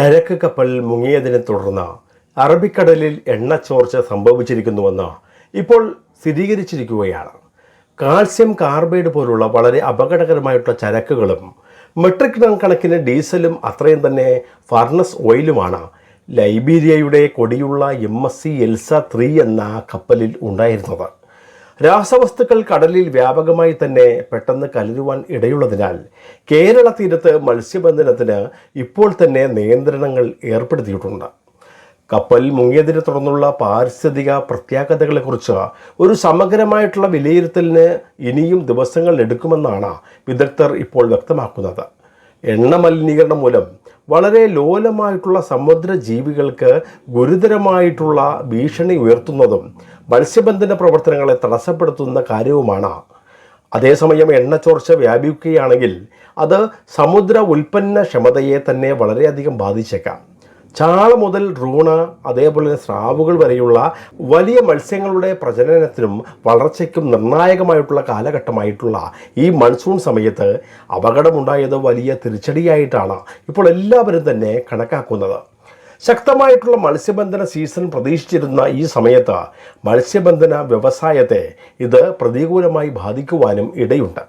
ചരക്ക് കപ്പൽ മുങ്ങിയതിനെ തുടർന്ന് അറബിക്കടലിൽ എണ്ണ ചോർച്ച സംഭവിച്ചിരിക്കുന്നുവെന്ന് ഇപ്പോൾ സ്ഥിരീകരിച്ചിരിക്കുകയാണ്. കാൽസ്യം കാർബൈഡ് പോലുള്ള വളരെ അപകടകരമായിട്ടുള്ള ചരക്കുകളും മെട്രിക് ടൺ കണക്കിന് ഡീസലും അത്രയും തന്നെ ഫർണസ് ഓയിലുമാണ് ലൈബീരിയയുടെ കൊടിയുള്ള M S C Elsa three എന്ന കപ്പലിൽ ഉണ്ടായിരുന്നത്. രാസവസ്തുക്കൾ കടലിൽ വ്യാപകമായി തന്നെ പെട്ടെന്ന് കലരുവാൻ ഇടയുള്ളതിനാൽ കേരള തീരത്ത് മത്സ്യബന്ധനത്തിന് ഇപ്പോൾ തന്നെ നിയന്ത്രണങ്ങൾ ഏർപ്പെടുത്തിയിട്ടുണ്ട്. കപ്പൽ മുങ്ങിയതിനെ തുടർന്നുള്ള പാരിസ്ഥിതിക പ്രത്യാഘാതങ്ങളെക്കുറിച്ച് ഒരു സമഗ്രമായിട്ടുള്ള വിലയിരുത്തലിന് ഇനിയും ദിവസങ്ങൾ എടുക്കുമെന്നാണ് വിദഗ്ധർ ഇപ്പോൾ വ്യക്തമാക്കുന്നത്. എണ്ണ മലിനീകരണം മൂലം വളരെ ലോലമായിട്ടുള്ള സമുദ്ര ജീവികൾക്ക് ഗുരുതരമായിട്ടുള്ള ഭീഷണി ഉയർത്തുന്നതും മത്സ്യബന്ധന പ്രവർത്തനങ്ങളെ തടസ്സപ്പെടുത്തുന്ന കാര്യവുമാണ്. അതേസമയം എണ്ണ ചോർച്ച വ്യാപിക്കുകയാണെങ്കിൽ അത് സമുദ്ര ഉൽപ്പന്നക്ഷമതയെ തന്നെ വളരെയധികം ബാധിച്ചേക്കാം. ചാള മുതൽ റൂണ അതേപോലെ സ്രാവുകൾ വരെയുള്ള വലിയ മത്സ്യങ്ങളുടെ പ്രജനനത്തിനും വളർച്ചയ്ക്കും നിർണായകമായിട്ടുള്ള കാലഘട്ടമായിട്ടുള്ള ഈ മൺസൂൺ സമയത്ത് അപകടമുണ്ടായത് വലിയ തിരിച്ചടിയായിട്ടാണ് ഇപ്പോൾ എല്ലാവരും തന്നെ കണക്കാക്കുന്നത്. ശക്തമായിട്ടുള്ള മത്സ്യബന്ധന സീസൺ പ്രതീക്ഷിച്ചിരുന്ന ഈ സമയത്ത് മത്സ്യബന്ധന വ്യവസായത്തെ ഇത് പ്രതികൂലമായി ബാധിക്കുവാനും ഇടയുണ്ട്.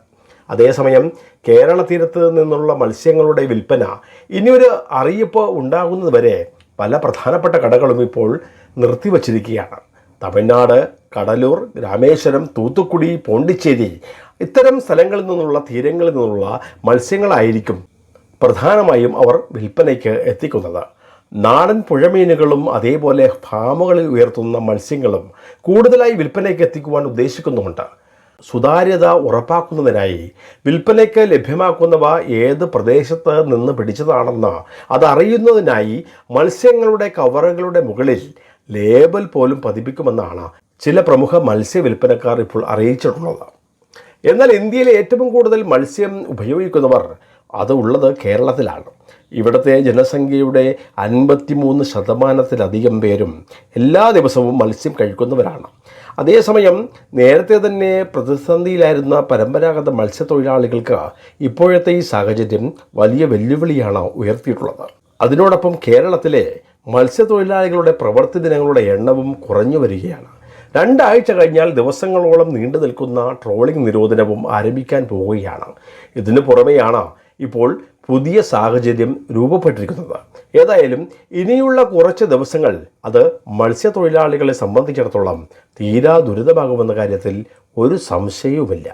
അതേസമയം കേരള തീരത്ത് നിന്നുള്ള മത്സ്യങ്ങളുടെ വിൽപ്പന ഇനിയൊരു അറിയിപ്പ് ഉണ്ടാകുന്നതുവരെ പല പ്രധാനപ്പെട്ട കടകളും ഇപ്പോൾ നിർത്തിവച്ചിരിക്കുകയാണ്. തമിഴ്നാട് കടലൂർ രാമേശ്വരം തൂത്തുക്കുടി പോണ്ടിച്ചേരി ഇത്തരം സ്ഥലങ്ങളിൽ നിന്നുള്ള തീരങ്ങളിൽ നിന്നുള്ള മത്സ്യങ്ങളായിരിക്കും പ്രധാനമായും അവർ വിൽപ്പനയ്ക്ക് എത്തിക്കുന്നത്. നാടൻ പുഴമീനുകളും അതേപോലെ ഫാമുകളിൽ ഉയർത്തുന്ന മത്സ്യങ്ങളും കൂടുതലായി വിൽപ്പനയ്ക്ക് എത്തിക്കുവാൻ ഉദ്ദേശിക്കുന്നുമുണ്ട്. സുതാര്യത ഉറപ്പാക്കുന്നതിനായി വിൽപ്പനയ്ക്ക് ലഭ്യമാക്കുന്നവ ഏത് പ്രദേശത്ത് നിന്ന് പിടിച്ചതാണെന്ന് അതറിയുന്നതിനായി മത്സ്യങ്ങളുടെ കവറുകളുടെ മുകളിൽ ലേബൽ പോലും പതിപ്പിക്കുമെന്നാണ് ചില പ്രമുഖ മത്സ്യ വിൽപ്പനക്കാർ ഇപ്പോൾ അറിയിച്ചിട്ടുള്ളത്. എന്നാൽ ഇന്ത്യയിലെ ഏറ്റവും കൂടുതൽ മത്സ്യം ഉപയോഗിക്കുന്നവർ അത് ഉള്ളത് കേരളത്തിലാണ്. ഇവിടുത്തെ ജനസംഖ്യയുടെ അൻപത്തിമൂന്ന് ശതമാനത്തിലധികം പേരും എല്ലാ ദിവസവും മത്സ്യം കഴിക്കുന്നവരാണ്. അതേസമയം നേരത്തെ തന്നെ പ്രതിസന്ധിയിലായിരുന്ന പരമ്പരാഗത മത്സ്യത്തൊഴിലാളികൾക്ക് ഇപ്പോഴത്തെ ഈ സാഹചര്യം വലിയ വെല്ലുവിളിയാണ് ഉയർത്തിയിട്ടുള്ളത്. അതിനോടൊപ്പം കേരളത്തിലെ മത്സ്യത്തൊഴിലാളികളുടെ പ്രവൃത്തി ദിനങ്ങളുടെ എണ്ണവും കുറഞ്ഞു വരികയാണ്. രണ്ടാഴ്ച കഴിഞ്ഞാൽ ദിവസങ്ങളോളം നീണ്ടു നിൽക്കുന്ന ട്രോളിംഗ് നിരോധനവും ആരംഭിക്കാൻ പോവുകയാണ്. ഇതിനു പുറമെയാണ് ഇപ്പോൾ പുതിയ സാഹചര്യം രൂപപ്പെട്ടിരിക്കുന്നത്. ഏതായാലും ഇനിയുള്ള കുറച്ച് ദിവസങ്ങൾ അത് മത്സ്യത്തൊഴിലാളികളെ സംബന്ധിച്ചിടത്തോളം തീരാ ദുരിതമാകുമെന്ന കാര്യത്തിൽ ഒരു സംശയവുമില്ല.